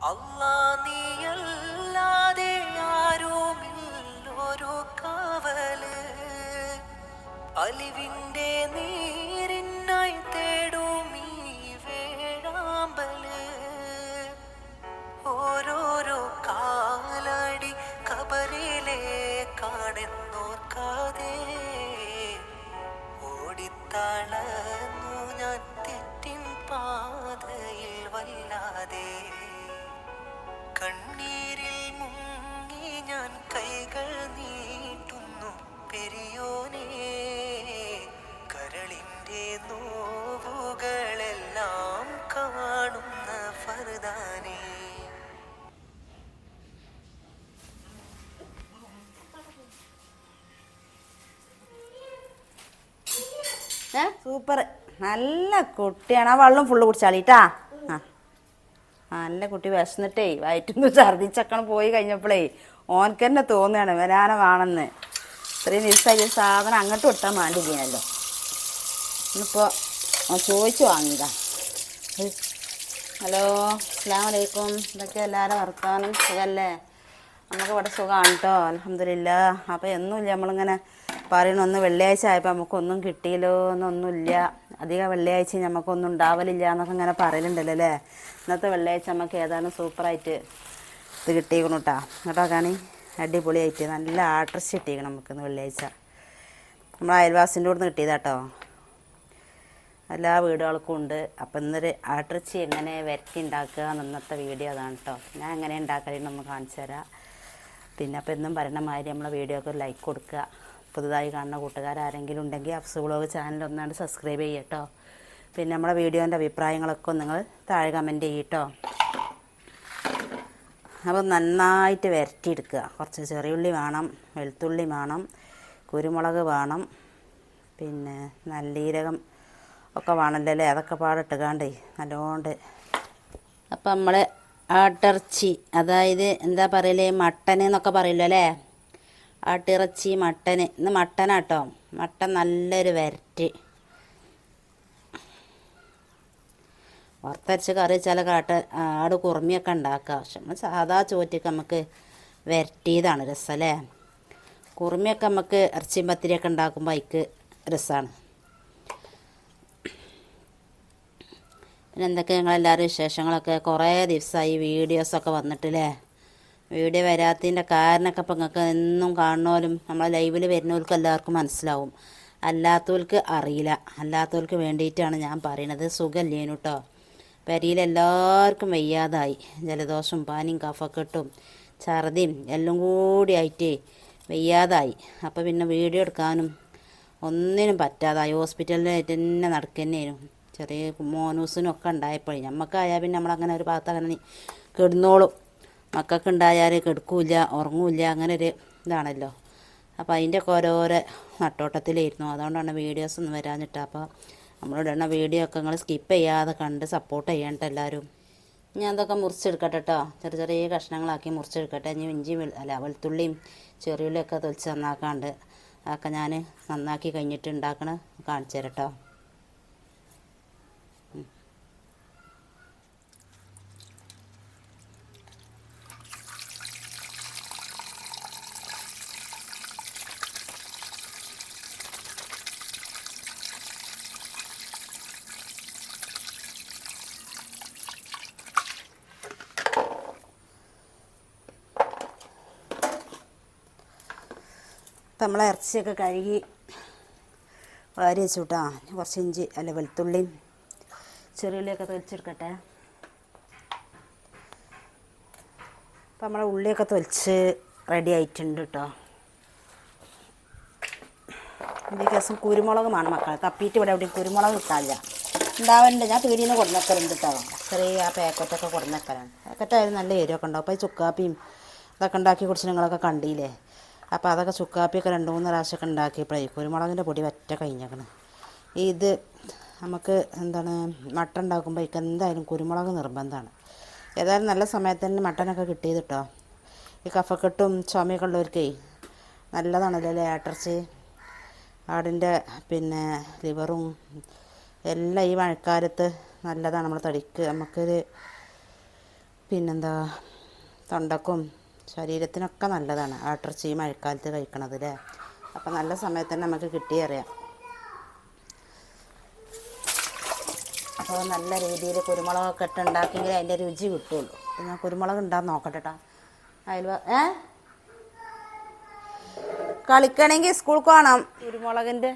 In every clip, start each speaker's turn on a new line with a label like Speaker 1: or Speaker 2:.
Speaker 1: അല്ലാ നീയല്ലാതെ അലിവിന്റെ നീരിനായി
Speaker 2: സൂപ്പർ നല്ല കുട്ടിയാണ്. ആ വെള്ളം ഫുള്ള് കുടിച്ചാളിട്ടാ? നല്ല കുട്ടി വിശന്നിട്ടേ വയറ്റുന്നു ഛർദിച്ചക്കണം പോയി കഴിഞ്ഞപ്പോഴേ ഓനക്ക് തന്നെ തോന്നുകയാണ് വരാന വേണമെന്ന് ഇത്രയും ദിവസമായി സാധനം അങ്ങോട്ട് വിട്ടാൽ മാണ്ടില്ലല്ലോ ഇന്നിപ്പോൾ ചോദിച്ചു വാങ്ങിയതാ. ഹ്. ഹലോ അസ്സാം വലൈക്കും ഇതൊക്കെ എല്ലാവരും വർത്താനം. സുഖമല്ലേ നമുക്ക് ഇവിടെ സുഖമാണ് കേട്ടോ അലഹമില്ല അപ്പോൾ എന്നുമില്ല നമ്മളിങ്ങനെ പറയണ ഒന്ന് വെള്ളിയാഴ്ച ആയപ്പോൾ നമുക്കൊന്നും കിട്ടിയില്ലോ എന്നൊന്നുമില്ല. അധികം വെള്ളിയാഴ്ച നമുക്കൊന്നും ഉണ്ടാവലില്ല എന്നൊക്കെ ഇങ്ങനെ പറയലുണ്ടല്ലോ അല്ലേ? ഇന്നത്തെ വെള്ളിയാഴ്ച നമുക്ക് ഏതാണ് സൂപ്പറായിട്ട് ഇത് കിട്ടിയേക്കണം കേട്ടോ. കേട്ടോ കാണി അടിപൊളിയായിട്ട് നല്ല ആട്രസ് കിട്ടിയേക്കണം നമുക്ക് ഇന്ന് വെള്ളിയാഴ്ച. നമ്മൾ അയൽവാസിന്റെ കൂടെ നിന്ന് കിട്ടിയതാട്ടോ എല്ലാ വീടുകൾക്കും ഉണ്ട്. അപ്പം ഇന്നൊരു ആട്ടിറച്ചി എങ്ങനെ വരട്ടി ഉണ്ടാക്കുക എന്നത്തെ വീഡിയോ അതാണ് കേട്ടോ. ഞാൻ എങ്ങനെ ഉണ്ടാക്കലെന്ന് ഒന്ന് കാണിച്ചു തരാം. പിന്നെ അപ്പം എന്നും പറയുന്ന മാതിരി നമ്മളെ വീഡിയോക്ക് ലൈക്ക് കൊടുക്കുക. പുതുതായി കാണുന്ന കൂട്ടുകാരാരെങ്കിലും ഉണ്ടെങ്കിൽ അഫ്സ് വ്ളോഗ് ചാനൽ ഒന്നാണ്ട് സബ്സ്ക്രൈബ് ചെയ്യുക കേട്ടോ പിന്നെ നമ്മുടെ വീഡിയോന്റെ അഭിപ്രായങ്ങളൊക്കെ നിങ്ങൾ താഴെ കമന്റ് ചെയ്യട്ടോ അപ്പോൾ നന്നായിട്ട് വരട്ടിയെടുക്കുക. കുറച്ച് ചെറിയുള്ളി വേണം വെളുത്തുള്ളി വേണം കുരുമുളക് വേണം പിന്നെ നല്ലീരകം ഒക്കെ വേണമല്ലോ അല്ലേ? അതൊക്കെ പാടിട്ടുകാണ്ടേ നല്ലോണ്ട്. അപ്പം നമ്മൾ ആട്ടിറച്ചി അതായത് എന്താ പറയൽ? മട്ടൻ എന്നൊക്കെ പറയല്ലോ അല്ലേ? ആട്ടിറച്ചി മട്ടന്. ഇന്ന് മട്ടനാട്ടോ. മട്ടൻ നല്ലൊരു വരറ്റ് വറുത്തരച്ച് കറി വെച്ചാൽ കാട്ട ആട് കുറുമിയൊക്കെ ഉണ്ടാക്കുക. പക്ഷെ നമ്മൾ സാധാ ചോറ്റൊക്കെ നമുക്ക് വരട്ടിയതാണ് രസം അല്ലേ കുറുമിയൊക്കെ നമുക്ക് ഇറച്ചിയും പത്തിരിയൊക്കെ ഉണ്ടാക്കുമ്പോൾ അതിക്ക് രസമാണ് പിന്നെ എന്തൊക്കെ ഞങ്ങളെല്ലാവരും വിശേഷങ്ങളൊക്കെ? കുറേ ദിവസമായി വീഡിയോസൊക്കെ വന്നിട്ടില്ലേ? വീഡിയോ വരാത്തതിന്റെ കാരണമൊക്കെ ഇപ്പം നിങ്ങൾക്ക് എന്നും കാണുന്നവരും നമ്മളെ ലൈവിൽ വരുന്നവർക്ക് എല്ലാവർക്കും മനസ്സിലാവും. അല്ലാത്തവർക്ക് അറിയില്ല. അല്ലാത്തവർക്ക് വേണ്ടിയിട്ടാണ് ഞാൻ പറയണത്. സുഖമല്ലേനു കേട്ടോ പെരിയിൽ എല്ലാവർക്കും വയ്യാതായി. ജലദോഷം പാനിയും കഫക്കെട്ടും ഛർദിയും എല്ലാം കൂടി ആയിട്ട് വയ്യാതായി. അപ്പോൾ പിന്നെ വീഡിയോ എടുക്കാനും ഒന്നിനും പറ്റാതായി. ഹോസ്പിറ്റലിലായിട്ട് തന്നെ നടക്കുന്നേനും ചെറിയ മോനൂസിനും ഒക്കെ ഉണ്ടായപ്പോഴേ. നമുക്കായാൽ പിന്നെ നമ്മളങ്ങനെ ഒരു ഭാഗത്ത് അങ്ങനെ കിടന്നോളും. മക്കൾക്ക് ഉണ്ടായാൽ കെടുക്കൂല ഉറങ്ങൂല്ല അങ്ങനെ ഒരു ഇതാണല്ലോ. അപ്പോൾ അതിന്റെ ഒക്കെ ഓരോരോ നട്ടോട്ടത്തിലായിരുന്നു. അതുകൊണ്ടാണ് വീഡിയോസ് ഒന്നും വരാഞ്ഞിട്ട്. അപ്പോൾ നമ്മളോട് ഇടുന്ന വീഡിയോ ഒക്കെ നിങ്ങൾ സ്കിപ്പ് ചെയ്യാതെ കണ്ട് സപ്പോർട്ട് ചെയ്യണ്ട എല്ലാവരും ഞാൻ അതൊക്കെ മുറിച്ചെടുക്കട്ടെ കേട്ടോ ചെറിയ ചെറിയ കഷ്ണങ്ങളാക്കി മുറിച്ചെടുക്കട്ടെ. ഇനി ഇഞ്ചി അല്ല വെളുത്തുള്ളിയും ചെറിയുള്ളിയൊക്കെ തൊലിച്ച് നന്നാക്കാണ്ട്. അതൊക്കെ ഞാൻ നന്നാക്കി കഴിഞ്ഞിട്ട് ഉണ്ടാക്കണ കാണിച്ചു തരാം കേട്ടോ നമ്മളെ ഇറച്ചിയൊക്കെ കഴുകി വാരി വെച്ചു കുറച്ച് ഇഞ്ചി അല്ല വെളുത്തുള്ളിയും ചെറിയുള്ളിയൊക്കെ തൊലിച്ചെടുക്കട്ടെ. അപ്പം നമ്മളെ ഉള്ളിയൊക്കെ തൊലിച്ച് റെഡി ആയിട്ടുണ്ട് കേട്ടോ ഇതിന്റെ ദിവസം കുരുമുളക് വേണം മക്കളെ. തപ്പിയിട്ട് ഇവിടെ എവിടെയും കുരുമുളക് കിട്ടാനില്ല. ഉണ്ടാവലുണ്ട് ഞാൻ പീടിയിൽ നിന്ന് കൊടുന്നക്കലുണ്ട് കേട്ടോ ചെറിയ ആ പാക്കറ്റൊക്കെ കൊടുന്നക്കലാണ് പാക്കറ്റായാലും നല്ല എരിവൊക്കെ ഉണ്ടാവും. അപ്പോൾ ഈ ചുക്കാപ്പിയും ഇതൊക്കെ ഉണ്ടാക്കി കുടിച്ച് നിങ്ങളൊക്കെ കണ്ടില്ലേ? അപ്പോൾ അതൊക്കെ ചുക്കാപ്പിയൊക്കെ രണ്ട് മൂന്ന് പ്രാവശ്യമൊക്കെ ഉണ്ടാക്കിയപ്പോഴേ കുരുമുളകിന്റെ പൊടി വറ്റ കഴിഞ്ഞേക്കണ്. ഇത് നമുക്ക് എന്താണ് മട്ടൺ ഉണ്ടാക്കുമ്പോൾ എന്തായാലും കുരുമുളക് നിർബന്ധമാണ്. ഏതായാലും നല്ല സമയത്ത് തന്നെ മട്ടനൊക്കെ കിട്ടിയത് കേട്ടോ ഈ കഫക്കെട്ടും ചുമയൊക്കെ ഉള്ളവർക്കേ നല്ലതാണല്ലോ അല്ലേ ഏട്ടർച്ചി ആടിന്റെ പിന്നെ ലിവറും എല്ലാം ഈ മഴക്കാലത്ത് നല്ലതാണ്. നമ്മൾ തടിക്ക് നമുക്കൊരു പിന്നെന്താ തൊണ്ടക്കും ശരീരത്തിനൊക്കെ നല്ലതാണ്. ആട്ടിറച്ചി മഴക്കാലത്ത് കഴിക്കണത് അല്ലേ അപ്പം നല്ല സമയത്ത് തന്നെ നമുക്ക് കിട്ടിയറിയാം. അപ്പോൾ നല്ല രീതിയിൽ കുരുമുളകൊക്കെ ഇട്ട് ഉണ്ടാക്കിയെങ്കിൽ അതിന്റെ രുചി കിട്ടുള്ളൂ. ഞാൻ കുരുമുളക് ഉണ്ടാന്ന് നോക്കട്ടെ കേട്ടോ അതിൽ ഏ? കളിക്കണമെങ്കിൽ സ്കൂൾ കാണാം കുരുമുളകിന്റെ.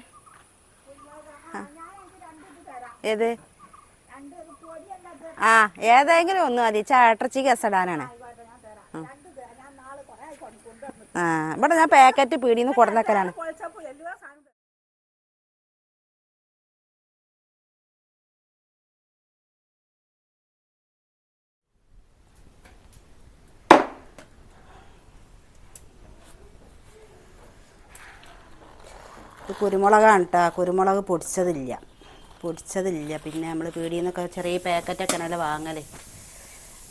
Speaker 2: ഏത്? ആ ഏതെങ്കിലും ഒന്ന് മതി. ചാട്ടർച്ചി കെസടാനാണ് ആ ഇവിടെ ഞാൻ പാക്കറ്റ് പീടിയിൽ നിന്ന് കൊടുന്നക്കലാണ് കുരുമുളകാണ് കേട്ടോ കുരുമുളക് പൊടിച്ചതില്ല. പൊടിച്ചതില്ല. പിന്നെ നമ്മൾ പീടിയിൽ നിന്നൊക്കെ ചെറിയ പാക്കറ്റൊക്കെ ആണല്ലോ വാങ്ങൽ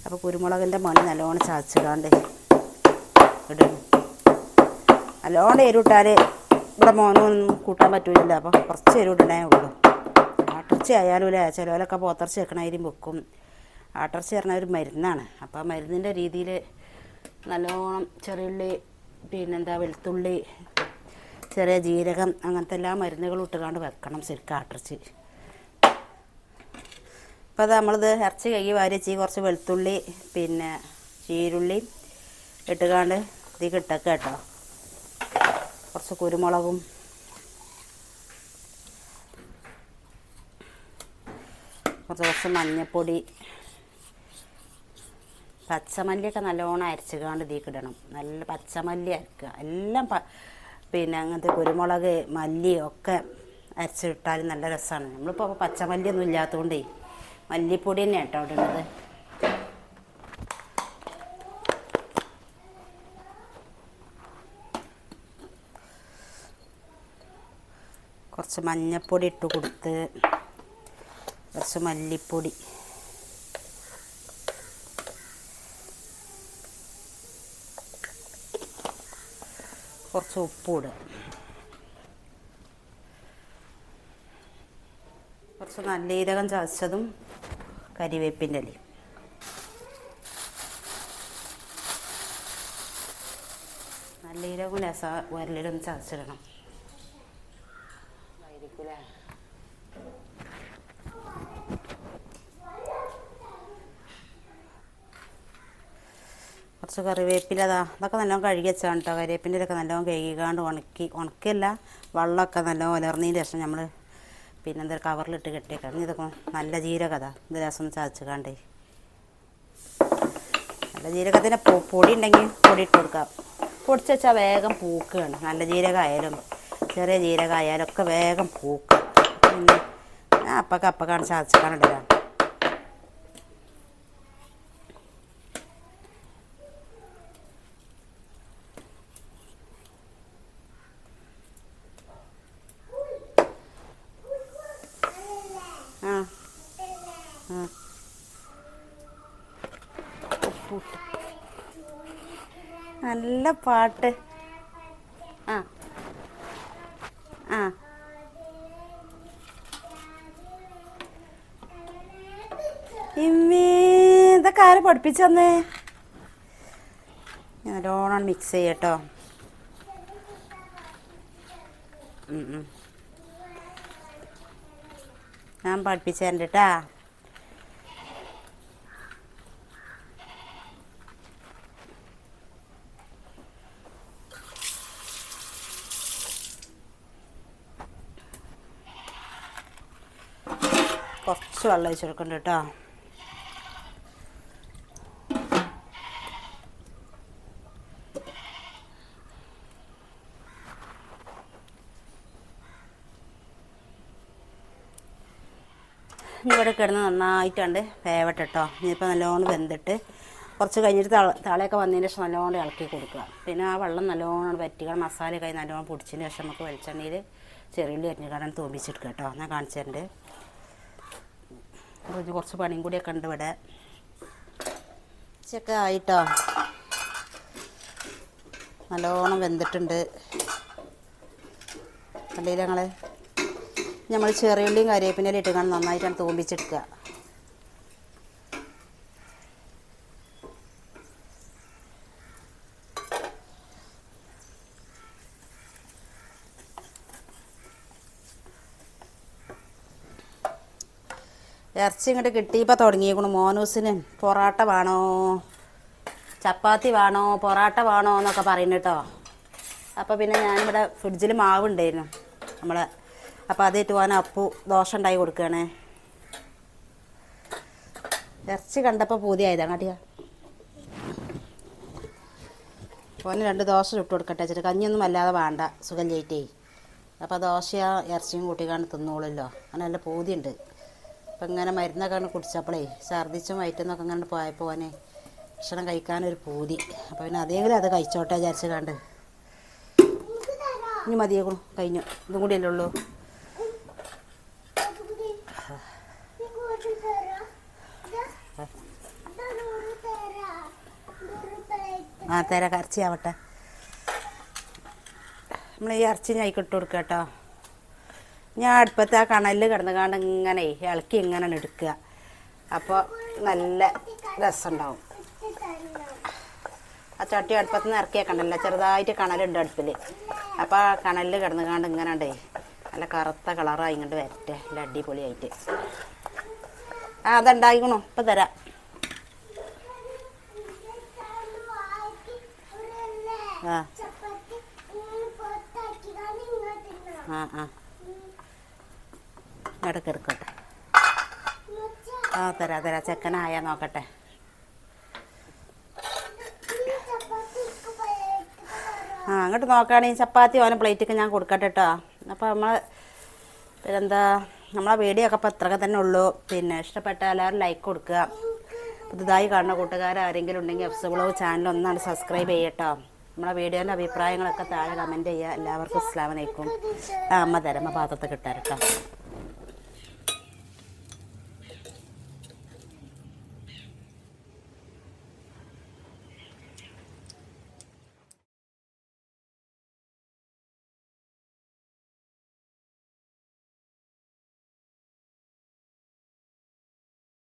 Speaker 2: അപ്പോൾ കുരുമുളകിന്റെ മണി നല്ലോണം ചാച്ചിടാണ്ട് ഇടുന്നു നല്ലോണം എരിവിട്ടാൽ ഇവിടെ മോനൊന്നും കൂട്ടാൻ പറ്റൂലല്ലോ. അപ്പോൾ കുറച്ച് എരിവിടണേ ഉള്ളൂ. ആട്ടർച്ചി ആയാലും ഇല്ല ചിലവരൊക്കെ പോത്തിറച്ചി വെക്കണമായിരിക്കും വെക്കും. ആട്ടർച്ച പറഞ്ഞ ഒരു മരുന്നാണ്. അപ്പോൾ ആ മരുന്നിന്റെ രീതിയിൽ നല്ലോണം ചെറിയുള്ളി പിന്നെന്താ വെളുത്തുള്ളി ചെറിയ ജീരകം അങ്ങനത്തെ എല്ലാ മരുന്നുകളും ഇട്ടുകൊണ്ട് വെക്കണം ശരിക്കും ആട്ടിറച്ചി. അപ്പോൾ അത് നമ്മളിത് ഇറച്ചി കൈ വാരി വെച്ച് കുറച്ച് വെളുത്തുള്ളി പിന്നെ ചീരുള്ളി ഇട്ടുകാണ്ട് ഇതിൽ കിട്ടൊക്കെ കേട്ടോ. കുറച്ച് കുരുമുളകും. കുറച്ച് കുറച്ച് മഞ്ഞൾപ്പൊടി പച്ചമല്ലിയൊക്കെ നല്ലോണം അരച്ചുകാണ്ട് തീക്കിടണം നല്ല പച്ചമല്ലി അരക്കുക. എല്ലാം പിന്നെ അങ്ങനത്തെ കുരുമുളക് മല്ലി ഒക്കെ അരച്ചിട്ടാലും നല്ല രസമാണ് നമ്മളിപ്പോൾ പച്ചമല്ലിയൊന്നും ഇല്ലാത്തതുകൊണ്ടേ മല്ലിപ്പൊടി തന്നെ കേട്ടോ അവിടെ കുറച്ച് മഞ്ഞൾപ്പൊടി ഇട്ട് കൊടുത്ത് കുറച്ച് മല്ലിപ്പൊടി. കുറച്ച് ഉപ്പ് ഇടുക. കുറച്ച് നല്ല ഈരകം ചതച്ചതും കരിവേപ്പിന്റെ ഇലയും. നല്ല ഈരകം രസ ഉരലിലൊന്ന് ചതച്ചിടണം. ആയിരിക്കൂലേ കുറച്ച് കറിവേപ്പില അതാ അതൊക്കെ നല്ലോണം കഴുകി വെച്ചാണ് കേട്ടോ കറിവേപ്പിന്റെ ഇതൊക്കെ നല്ലോണം കഴുകിക്കാണ്ട് ഉണക്കി ഉണക്കിയല്ല വെള്ളമൊക്കെ നല്ലോണം ഉലർന്നതിന് ശേഷം നമ്മൾ പിന്നെ എന്തൊരു കവറിലിട്ട് കെട്ടിയേക്കാം ഇതൊക്കെ നല്ല ജീരകത ഇത് രസം ചതച്ചുകാണ്ടേ ചതച്ച് കാണ്ടേ നല്ല ജീരകത്തിന് പൊ- പൊടി ഉണ്ടെങ്കിൽ പൊടി ഇട്ട് കൊടുക്കാം. പൊടിച്ച് വെച്ചാൽ വേഗം പൂക്കുകയാണ്. നല്ല ജീരകമായാലും ചെറിയ ജീരകമായാലും ഒക്കെ വേഗം പൂക്കും. പിന്നെ ഞാൻ അപ്പൊക്കെ അപ്പൊക്കാണ് ചതച്ചക്കാണിടലാണ് ആ. ആ. നല്ല പാട്ട് ആ ആ ഇമ്മേ ഇതൊക്കെ ആര് പഠിപ്പിച്ചു തന്നേ നല്ലോണം മിക്സ് ചെയ്യട്ടോ. ഞാൻ പഠിപ്പിച്ചു തരണ്ട കേട്ടാ കുറച്ച് വെള്ളം ഒഴിച്ച് കൊടുക്കണ്ട കേട്ടോ ഇവിടെ കിടന്ന് നന്നായിട്ടുണ്ട് വേവട്ടെ കേട്ടോ ഇനിയിപ്പോൾ നല്ലോണം വെന്തിട്ട് കുറച്ച് കഴിഞ്ഞിട്ട് തള തളയൊക്കെ വന്നതിന് ശേഷം നല്ലോണം ഇളക്കി കൊടുക്കുക. പിന്നെ ആ വെള്ളം നല്ലോണം വറ്റുക മസാലയൊക്കെ ആയി നല്ലോണം പൊടിച്ചതിന് ശേഷം നമുക്ക് വെളിച്ചെണ്ണയിൽ ചെറിയുള്ളി അരിഞ്ഞിക്കാണ് തൂമ്പിച്ചെടുക്കുക കേട്ടോ. ഞാൻ കാണിച്ചിട്ടുണ്ട് ഇത് കുറച്ച് പണിയും കൂടിയൊക്കെ ഉണ്ട് ഇവിടെ. ഇച്ചൊക്കെ ആയിട്ടോ. നല്ലോണം വെന്തിട്ടുണ്ട്. കണ്ടില്ല ഞങ്ങൾ നമ്മൾ ചെറിയുള്ളിയും കരിവേപ്പിനെല്ലാം ഇട്ട് കാണാൻ നന്നായിട്ടാണ് തൂമ്പിച്ചെടുക്കുക. ഇറച്ചി ഇങ്ങോട്ട് കിട്ടിയപ്പോൾ തുടങ്ങിയേക്കണു. മോനൂസിന് പൊറാട്ട വേണോ? ചപ്പാത്തി വേണോ? പൊറാട്ട വേണോ എന്നൊക്കെ പറയുന്നു കേട്ടോ. അപ്പോൾ പിന്നെ ഞാനിവിടെ ഫ്രിഡ്ജിൽ മാവുണ്ടായിരുന്നു. നമ്മളെ അപ്പോൾ അതേറ്റ് പോകാൻ അപ്പു ദോശ ഉണ്ടായി കൊടുക്കുകയാണ്. ഇറച്ചി കണ്ടപ്പോൾ പൂതിയായതാണ് കാട്ടിയ ഓന് രണ്ട് ദോശ ചുട്ട് കൊടുക്കട്ടെ വെച്ചിട്ട്. കഞ്ഞിയൊന്നും അല്ലാതെ വേണ്ട സുഖം ചെയ്യിട്ടേ അപ്പോൾ ദോശ ഇറച്ചിയും കൂട്ടിക്കാണ്ട് തിന്നോളല്ലോ. അങ്ങനെ നല്ല പൂതിയുണ്ട്. അപ്പം ഇങ്ങനെ മരുന്നൊക്കെ ആണ് കുടിച്ചപ്പോഴേ ഛർദ്ദിച്ചും വയറ്റുന്നൊക്കെ ഇങ്ങനെ പോയപ്പോൾ ഓനെ ഭക്ഷണം കഴിക്കാനൊരു പൂതി. അപ്പോൾ പിന്നെ അതെങ്കിലും അത് കഴിച്ചോട്ടെ വിചാരിച്ചു കണ്ട് ഇനി മതിയാകും കഴിഞ്ഞു. ഇതും കൂടിയല്ലേ ഉള്ളൂ. ആ തര കറച്ചി ആവട്ടെ നമ്മൾ ഈ ഇറച്ചി ഞാൻ ഇട്ട് കൊടുക്കുക കേട്ടോ. ഞാൻ അടുപ്പത്ത് ആ കണലിൽ കിടന്നുകാണ്ട് ഇങ്ങനെ ഇളക്കി ഇങ്ങനെ എടുക്കുക. അപ്പോൾ നല്ല രസമുണ്ടാവും. ആ ചട്ടി അടുപ്പത്ത് നിന്ന് ഇറക്കിയ കണ്ടല്ല ചെറുതായിട്ട് കണലുണ്ട് അടുപ്പിൽ അപ്പോൾ ആ കണലിൽ കിടന്നുകാണ്ട് ഇങ്ങനെ ഉണ്ടേ നല്ല കറുത്ത കളറായി ഇങ്ങോട്ട് വരട്ടെ. നല്ല അടിപൊളിയായിട്ട്. ആ അതുണ്ടായിക്കണോ ഇപ്പം തരാം. ആ. ആ ആ. തരാം തരാം. ചെക്കനായാ നോക്കട്ടെ. ആ അങ്ങോട്ട് നോക്കുകയാണെങ്കിൽ ചപ്പാത്തി ഓന പ്ലേറ്റൊക്കെ ഞാൻ കൊടുക്കട്ടെ കേട്ടോ അപ്പോൾ നമ്മൾ പിന്നെന്താ നമ്മളെ വീഡിയോ ഒക്കെ അപ്പോൾ ഇത്രയൊക്കെ തന്നെ ഉള്ളൂ. പിന്നെ ഇഷ്ടപ്പെട്ട എല്ലാവരും ലൈക്ക് കൊടുക്കുക. പുതുതായി കാണുന്ന കൂട്ടുകാർ ആരെങ്കിലും ഉണ്ടെങ്കിൽ എഫ്സ് ബ്ലോഗ് ചാനൽ ഒന്നാണ് സബ്സ്ക്രൈബ് ചെയ്യട്ടോ നമ്മളെ വീഡിയോന്റെ അഭിപ്രായങ്ങളൊക്കെ താഴെ കമന്റ് ചെയ്യുക. എല്ലാവർക്കും ഇസ്ലാമലൈക്കും ആ അമ്മ തരമ്മ പാത്രത്തെ കേട്ടോ.